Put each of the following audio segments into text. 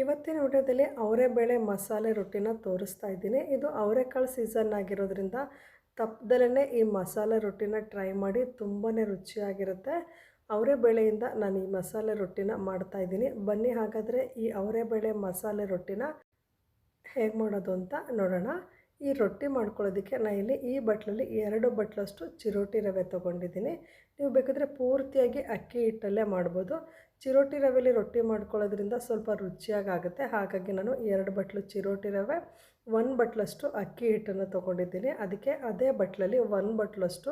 ಇವತ್ತಿನ ವಿಡಿಯೋದಲ್ಲಿ ಅವರೆಬೇಳೆ ಮಸಾಲೆ ರೊಟ್ಟಿನ ತೋರಿಸ್ತಾ ಇದ್ದೀನಿ. ಇದು ಅವರೆಕಾಳು ಸೀಸನ್ ಆಗಿರೋದ್ರಿಂದ ತಪ್ಪದಲ್ಲೇ ಈ ಮಸಾಲೆ ರೊಟ್ಟಿನ ಟ್ರೈ ಮಾಡಿ ತುಂಬಾ ರುಚಿಯಾಗಿರುತ್ತೆ. ಅವರೆಬೇಳೆಯಿಂದ ನಾನು ಈ ಮಸಾಲೆ ರೊಟ್ಟಿನ ಮಾಡ್ತಾ ಇದ್ದೀನಿ. ಬನ್ನಿ ಹಾಗಾದರೆ ಈ ಅವರೆಬೇಳೆ ಮಸಾಲೆ ರೊಟ್ಟಿನ ಹೇಗೆ ಮಾಡೋದು ಅಂತ ನೋಡೋಣ. ಈ ರೊಟ್ಟಿ ಮಾಡ್ಕೊಳ್ಳೋದಕ್ಕೆ ನಾನು ಇಲ್ಲಿ ಈ ಬಟ್ಲಲ್ಲಿ ಎರಡು ಬಟ್ಲಷ್ಟು ಚಿರೋಟಿ ರವೆ ತೊಗೊಂಡಿದ್ದೀನಿ. ನೀವು ಬೇಕಾದರೆ ಪೂರ್ತಿಯಾಗಿ ಅಕ್ಕಿ ಹಿಟ್ಟಲ್ಲೇ ಮಾಡ್ಬೋದು. ಚಿರೋಟಿ ರವೆಯಲ್ಲಿ ರೊಟ್ಟಿ ಮಾಡ್ಕೊಳ್ಳೋದ್ರಿಂದ ಸ್ವಲ್ಪ ರುಚಿಯಾಗಿ ಆಗುತ್ತೆ ಹಾಗಾಗಿ ನಾನು ಎರಡು ಬಟ್ಲು ಚಿರೋಟಿ ರವೆ ಒಂದು ಬಟ್ಲಷ್ಟು ಅಕ್ಕಿ ಹಿಟ್ಟನ್ನು ತೊಗೊಂಡಿದ್ದೀನಿ. ಅದಕ್ಕೆ ಅದೇ ಬಟ್ಲಲ್ಲಿ ಒಂದು ಬಟ್ಲಷ್ಟು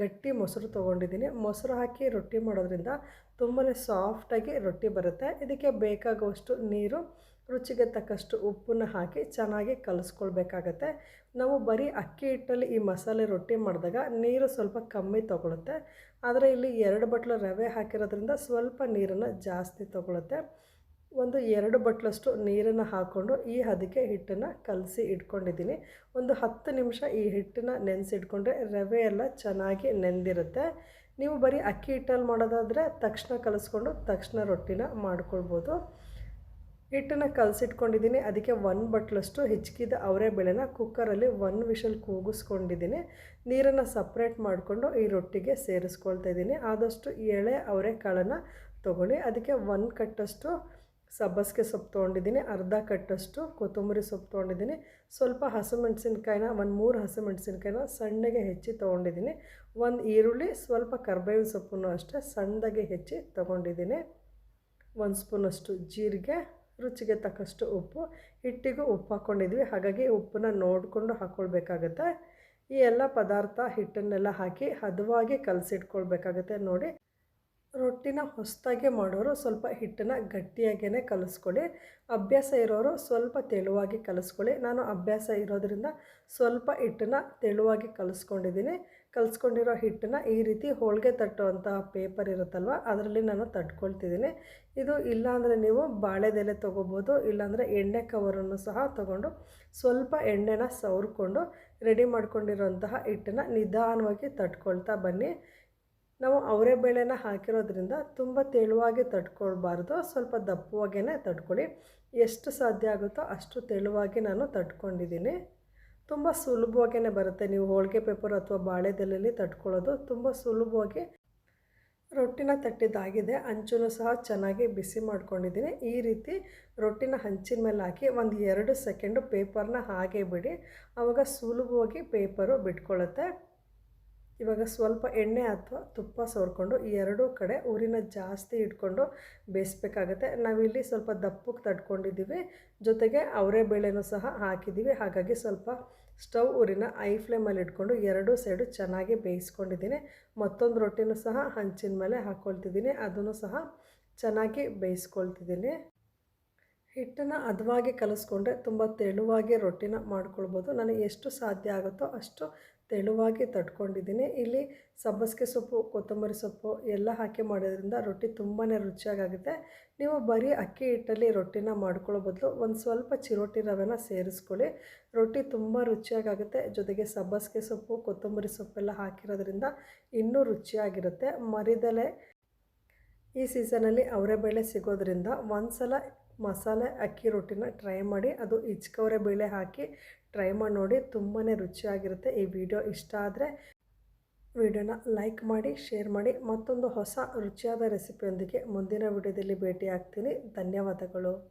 ಗಟ್ಟಿ ಮೊಸರು ತೊಗೊಂಡಿದ್ದೀನಿ. ಮೊಸರು ಹಾಕಿ ರೊಟ್ಟಿ ಮಾಡೋದ್ರಿಂದ ತುಂಬಾ ಸಾಫ್ಟಾಗಿ ರೊಟ್ಟಿ ಬರುತ್ತೆ. ಇದಕ್ಕೆ ಬೇಕಾಗುವಷ್ಟು ನೀರು, ರುಚಿಗೆ ತಕ್ಕಷ್ಟು ಉಪ್ಪನ್ನು ಹಾಕಿ ಚೆನ್ನಾಗಿ ಕಲಿಸ್ಕೊಳ್ಬೇಕಾಗತ್ತೆ. ನಾವು ಬರೀ ಅಕ್ಕಿ ಹಿಟ್ಟಲ್ಲಿ ಈ ಮಸಾಲೆ ರೊಟ್ಟಿ ಮಾಡಿದಾಗ ನೀರು ಸ್ವಲ್ಪ ಕಮ್ಮಿ ತೊಗೊಳುತ್ತೆ. ಆದರೆ ಇಲ್ಲಿ ಎರಡು ಬಟ್ಲು ರವೆ ಹಾಕಿರೋದ್ರಿಂದ ಸ್ವಲ್ಪ ನೀರನ್ನು ಜಾಸ್ತಿ ತೊಗೊಳುತ್ತೆ. ಒಂದು ಎರಡು ಬಟ್ಲಷ್ಟು ನೀರನ್ನು ಹಾಕ್ಕೊಂಡು ಈ ಹದಕ್ಕೆ ಹಿಟ್ಟನ್ನು ಕಲಸಿ ಇಟ್ಕೊಂಡಿದ್ದೀನಿ. ಒಂದು ಹತ್ತು ನಿಮಿಷ ಈ ಹಿಟ್ಟನ್ನು ನೆನೆಸಿಟ್ಕೊಂಡ್ರೆ ರವೆ ಎಲ್ಲ ಚೆನ್ನಾಗಿ ನೆಂದಿರುತ್ತೆ. ನೀವು ಬರೀ ಅಕ್ಕಿ ಹಿಟ್ಟಲ್ಲಿ ಮಾಡೋದಾದರೆ ತಕ್ಷಣ ಕಲಸ್ಕೊಂಡು ತಕ್ಷಣ ರೊಟ್ಟಿನ ಮಾಡ್ಕೊಳ್ಬೋದು. ಹಿಟ್ಟನ್ನು ಕಲಸಿಟ್ಕೊಂಡಿದ್ದೀನಿ. ಅದಕ್ಕೆ ಒಂದು ಬಟ್ಲಷ್ಟು ಹೆಚ್ಚಿಗಿದ ಅವರೆ ಬೆಳೆನ ಕುಕ್ಕರಲ್ಲಿ ಒನ್ ವಿಷಲ್ ಕೂಗಿಸ್ಕೊಂಡಿದ್ದೀನಿ. ನೀರನ್ನು ಸಪ್ರೇಟ್ ಮಾಡಿಕೊಂಡು ಈ ರೊಟ್ಟಿಗೆ ಸೇರಿಸ್ಕೊಳ್ತಾ ಇದ್ದೀನಿ. ಆದಷ್ಟು ಎಳೆ ಅವರೆ ಕಾಳನ್ನು ತೊಗೊಳ್ಳಿ. ಅದಕ್ಕೆ ಒಂದು ಕಟ್ಟಷ್ಟು ಸಬ್ಬಸಿಗೆ ಸೊಪ್ಪು ತೊಗೊಂಡಿದ್ದೀನಿ, ಅರ್ಧ ಕಟ್ಟಷ್ಟು ಕೊತ್ತಂಬರಿ ಸೊಪ್ಪು ತೊಗೊಂಡಿದ್ದೀನಿ, ಸ್ವಲ್ಪ ಹಸಿಮೆಣ್ಸಿನ್ಕಾಯಿನ, ಒಂದು ಮೂರು ಹಸಿಮೆಣ್ಸಿನ್ಕಾಯಿನ ಸಣ್ಣಗೆ ಹೆಚ್ಚಿ ತೊಗೊಂಡಿದ್ದೀನಿ, ಒಂದು ಈರುಳ್ಳಿ, ಸ್ವಲ್ಪ ಕರ್ಬೇವಿನ ಸೊಪ್ಪನ್ನು ಅಷ್ಟೇ ಸಣ್ಣದಾಗಿ ಹೆಚ್ಚಿ ತೊಗೊಂಡಿದ್ದೀನಿ, ಒಂದು ಸ್ಪೂನಷ್ಟು ಜೀರಿಗೆ, ರುಚಿಗೆ ತಕ್ಕಷ್ಟು ಉಪ್ಪು, ಹಿಟ್ಟಿಗೂ ಉಪ್ಪು ಹಾಕ್ಕೊಂಡಿದ್ವಿ ಹಾಗಾಗಿ ಉಪ್ಪನ್ನ ನೋಡಿಕೊಂಡು ಹಾಕ್ಕೊಳ್ಬೇಕಾಗತ್ತೆ ಈ ಎಲ್ಲ ಪದಾರ್ಥ ಹಿಟ್ಟನ್ನೆಲ್ಲ ಹಾಕಿ ಹದವಾಗಿ ಕಲಸಿಟ್ಕೊಳ್ಬೇಕಾಗತ್ತೆ ನೋಡಿ. ರೊಟ್ಟಿನ ಹೊಸದಾಗಿ ಮಾಡೋರು ಸ್ವಲ್ಪ ಹಿಟ್ಟನ್ನು ಗಟ್ಟಿಯಾಗೇ ಕಲಿಸ್ಕೊಳ್ಳಿ. ಅಭ್ಯಾಸ ಇರೋರು ಸ್ವಲ್ಪ ತೆಳುವಾಗಿ ಕಲಿಸ್ಕೊಳ್ಳಿ. ನಾನು ಅಭ್ಯಾಸ ಇರೋದರಿಂದ ಸ್ವಲ್ಪ ಹಿಟ್ಟನ್ನು ತೆಳುವಾಗಿ ಕಲಿಸ್ಕೊಂಡಿದ್ದೀನಿ. ಕಲಿಸ್ಕೊಂಡಿರೋ ಹಿಟ್ಟನ್ನು ಈ ರೀತಿ ಹೋಳಿಗೆ ತಟ್ಟುವಂತಹ ಪೇಪರ್ ಇರುತ್ತಲ್ವ, ಅದರಲ್ಲಿ ನಾನು ತಟ್ಕೊಳ್ತಿದ್ದೀನಿ. ಇದು ಇಲ್ಲಾಂದರೆ ನೀವು ಬಾಳೆದೆಲೆ ತೊಗೋಬೋದು, ಇಲ್ಲಾಂದರೆ ಎಣ್ಣೆ ಕವರನ್ನು ಸಹ ತೊಗೊಂಡು ಸ್ವಲ್ಪ ಎಣ್ಣೆನ ಸವರ್ಕೊಂಡು ರೆಡಿ ಮಾಡ್ಕೊಂಡಿರೋಂತಹ ಹಿಟ್ಟನ್ನು ನಿಧಾನವಾಗಿ ತಟ್ಕೊಳ್ತಾ ಬನ್ನಿ. ನಾವು ಅವರೇ ಬೇಳೆನ ಹಾಕಿರೋದ್ರಿಂದ ತುಂಬ ತೆಳುವಾಗಿ ತಟ್ಕೊಳ್ಬಾರ್ದು. ಸ್ವಲ್ಪ ದಪ್ಪವಾಗೇ ತಟ್ಕೊಳ್ಳಿ. ಎಷ್ಟು ಸಾಧ್ಯ ಆಗುತ್ತೋ ಅಷ್ಟು ತೆಳುವಾಗಿ ನಾನು ತಟ್ಕೊಂಡಿದ್ದೀನಿ. ತುಂಬ ಸುಲಭವಾಗೇ ಬರುತ್ತೆ. ನೀವು ಹೋಳಿಗೆ ಪೇಪರ್ ಅಥವಾ ಬಾಳೆದೆಲೆಯಲ್ಲಿ ತಟ್ಕೊಳ್ಳೋದು ತುಂಬ ಸುಲಭವಾಗಿ ರೊಟ್ಟಿನ ತಟ್ಟಿದ್ದಾಗಿದೆ. ಹಂಚೂ ಸಹ ಚೆನ್ನಾಗಿ ಬಿಸಿ ಮಾಡ್ಕೊಂಡಿದ್ದೀನಿ. ಈ ರೀತಿ ರೊಟ್ಟಿನ ಹಂಚಿನ ಮೇಲೆ ಹಾಕಿ ಒಂದು ಎರಡು ಸೆಕೆಂಡು ಪೇಪರ್ನ ಹಾಗೆ ಬಿಡಿ. ಆವಾಗ ಸುಲಭವಾಗಿ ಪೇಪರು ಬಿಟ್ಕೊಳ್ಳುತ್ತೆ ಇವಾಗ ಸ್ವಲ್ಪ ಎಣ್ಣೆ ಅಥವಾ ತುಪ್ಪ ಸವರ್ಕೊಂಡು ಎರಡೂ ಕಡೆ ಊರಿನ ಜಾಸ್ತಿ ಇಟ್ಕೊಂಡು ಬೇಯಿಸ್ಬೇಕಾಗತ್ತೆ. ನಾವಿಲ್ಲಿ ಸ್ವಲ್ಪ ದಪ್ಪಕ್ಕೆ ತಡ್ಕೊಂಡಿದ್ದೀವಿ. ಜೊತೆಗೆ ಅವರೇ ಬೇಳೆನೂ ಸಹ ಹಾಕಿದ್ದೀವಿ. ಹಾಗಾಗಿ ಸ್ವಲ್ಪ ಸ್ಟವ್ ಊರಿನ ಐ ಫ್ಲೇಮಲ್ಲಿ ಇಟ್ಕೊಂಡು ಎರಡೂ ಸೈಡು ಚೆನ್ನಾಗಿ ಬೇಯಿಸ್ಕೊಂಡಿದ್ದೀನಿ. ಮತ್ತೊಂದು ರೊಟ್ಟಿನೂ ಸಹ ಹಂಚಿನ ಮೇಲೆ ಹಾಕ್ಕೊಳ್ತಿದ್ದೀನಿ ಅದನ್ನು ಸಹ ಚೆನ್ನಾಗಿ ಬೇಯಿಸ್ಕೊಳ್ತಿದ್ದೀನಿ. ಹಿಟ್ಟನ್ನು ಹದವಾಗಿ ಕಲಿಸ್ಕೊಂಡ್ರೆ ತುಂಬ ತೆಳುವಾಗಿ ರೊಟ್ಟಿನ ಮಾಡ್ಕೊಳ್ಬೋದು. ನನಗೆ ಎಷ್ಟು ಸಾಧ್ಯ ಆಗುತ್ತೋ ಅಷ್ಟು ತೆಳುವಾಗಿ ತಟ್ಕೊಂಡಿದ್ದೀನಿ. ಇಲ್ಲಿ ಸಬ್ಬಸಿಗೆ ಸೊಪ್ಪು, ಕೊತ್ತಂಬರಿ ಸೊಪ್ಪು ಎಲ್ಲ ಹಾಕಿ ಮಾಡೋದ್ರಿಂದ ರೊಟ್ಟಿ ತುಂಬಾ ರುಚಿಯಾಗುತ್ತೆ ನೀವು ಬರೀ ಅಕ್ಕಿ ಹಿಟ್ಟಲ್ಲಿ ರೊಟ್ಟಿನ ಮಾಡ್ಕೊಳ್ಳೋ ಬದಲು ಒಂದು ಸ್ವಲ್ಪ ಚಿರೋಟಿ ರವೆನ ಸೇರಿಸ್ಕೊಳ್ಳಿ. ರೊಟ್ಟಿ ತುಂಬ ರುಚಿಯಾಗುತ್ತೆ ಜೊತೆಗೆ ಸಬ್ಬಸಿಗೆ ಸೊಪ್ಪು, ಕೊತ್ತಂಬರಿ ಸೊಪ್ಪೆಲ್ಲ ಹಾಕಿರೋದ್ರಿಂದ ಇನ್ನೂ ರುಚಿಯಾಗಿರುತ್ತೆ. ಮರಿದಲೆ ಈ ಸೀಸನಲ್ಲಿ ಅವರೆಬೇಳೆ ಸಿಗೋದ್ರಿಂದ ಒಂದು ಸಲ ಮಸಾಲೆ ಅಕ್ಕಿ ರೊಟ್ಟಿನ ಟ್ರೈ ಮಾಡಿ, ಅದು ಹಿಚ್ಕವರೆ ಬೇಳೆ ಹಾಕಿ ಟ್ರೈ ಮಾಡಿ ನೋಡಿ ತುಂಬಾ ರುಚಿಯಾಗಿರುತ್ತೆ. ಈ ವಿಡಿಯೋ ಇಷ್ಟ ಆದರೆ ವಿಡಿಯೋನ ಲೈಕ್ ಮಾಡಿ ಶೇರ್ ಮಾಡಿ, ಮತ್ತೊಂದು ಹೊಸ ರುಚಿಯಾದ ರೆಸಿಪಿಯೊಂದಿಗೆ ಮುಂದಿನ ವಿಡಿಯೋದಲ್ಲಿ ಭೇಟಿ ಆಗ್ತೀನಿ ಧನ್ಯವಾದಗಳು.